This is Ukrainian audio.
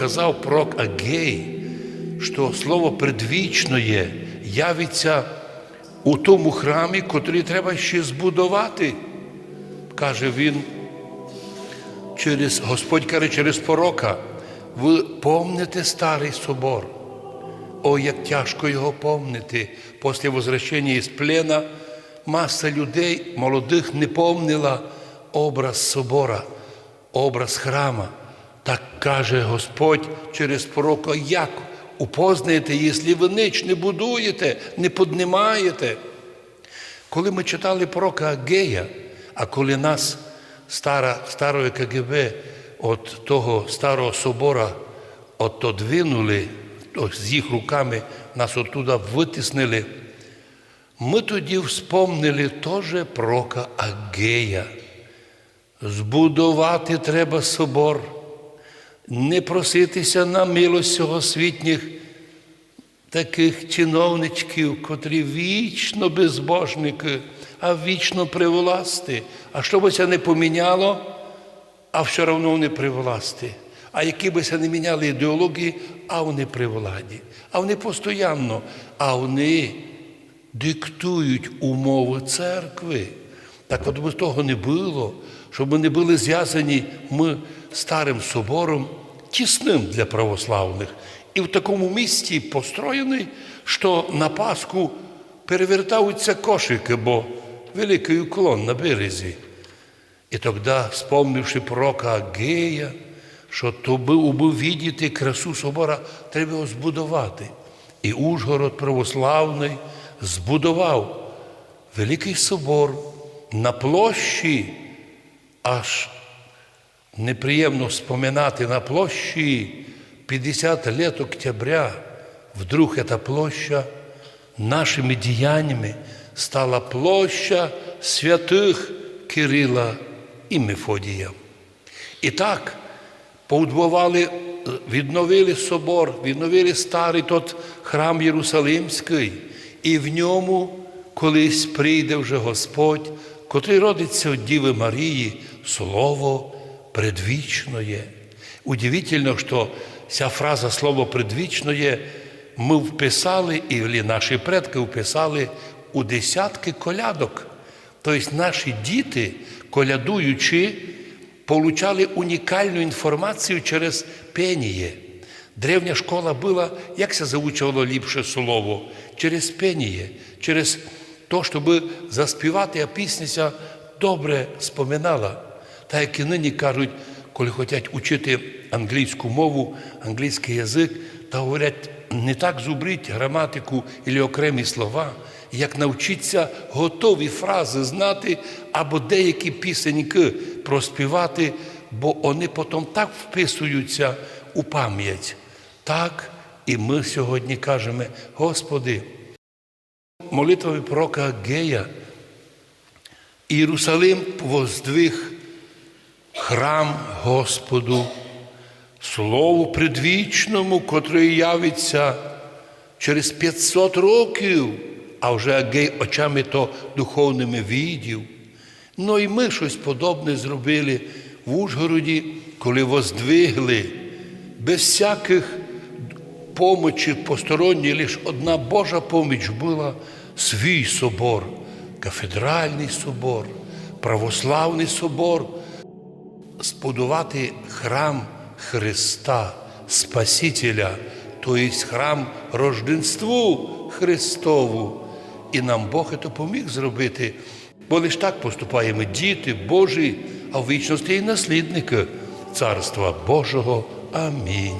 казав пророк Агей, що слово предвічне явиться у тому храмі, котрий треба ще збудувати. Каже він, через, Господь каже через пророка, ви помните старий собор. О, як тяжко його помнити. Після возвращення із плена маса людей молодих не помнила образ собора, образ храма. Так каже Господь через пророка, як упознаєте, якщо ви ніч не будуєте, не піднімаєте. Коли ми читали пророка Агея, а коли нас стара, старої КГБ від того старого собора отодвинули, з їх руками нас оттуда витиснили, ми тоді вспомнили теж пророка Агея. Збудувати треба собор, не проситися на милость сьогосвітніх таких чиновничків, котрі вічно безбожники, а вічно при власти. А що би це не поміняло, а все одно вони при власти. А які би це не міняли ідеології, а вони при владі. А вони постійно, а вони диктують умови церкви. Так от би того не було, щоб ми не були зв'язані ми старим собором, тісним для православних. І в такому місті построєний, що на Пасху перевертаються кошики, бо великий уклон на березі. І тоді, вспомнивши пророка Агея, що то би увидіти красу собора, треба його збудувати. І Ужгород православний збудував великий собор на площі, аж неприємно споминати на площі 50 лет октября, вдруг эта площа нашими діяннями стала площа святих Кирила і Мефодія. І так поудбували, відновили собор, відновили старий тот храм Єрусалимський, і в ньому колись прийде вже Господь, котрий родиться від Діви Марії, Слово предвічное. Удивительно, що ця фраза Слово предвічное ми вписали, і наші предки вписали у десятки колядок. Тобто наші діти, колядуючи, получали унікальну інформацію через пеніє. Древня школа була, як це заучувало ліпше слово? Через пеніє, через те, щоб заспівати, а пісня добре споминала. Так як і нині кажуть, коли хочуть учити англійську мову, англійський язик, та говорять, не так зубріть граматику і окремі слова, як навчитися готові фрази знати або деякі пісеньки проспівати, бо вони потім так вписуються у пам'ять. Так і ми сьогодні кажемо, Господи, молитвами пророка Гея, Єрусалим воздвиг храм Господу, Слову предвічному, котрий явиться через 500 років, а вже Агей очами то духовними відів. Ну і ми щось подобне зробили в Ужгороді, коли воздвигли без всяких помочі посторонньої, лише одна Божа поміч була свій собор, кафедральний собор, православний собор, збудувати храм Христа, Спасителя, тобто храм рожденству Христову. І нам Бог це поміг зробити. Бо лише так поступаємо діти Божі, а в вічності і наслідники Царства Божого. Амінь.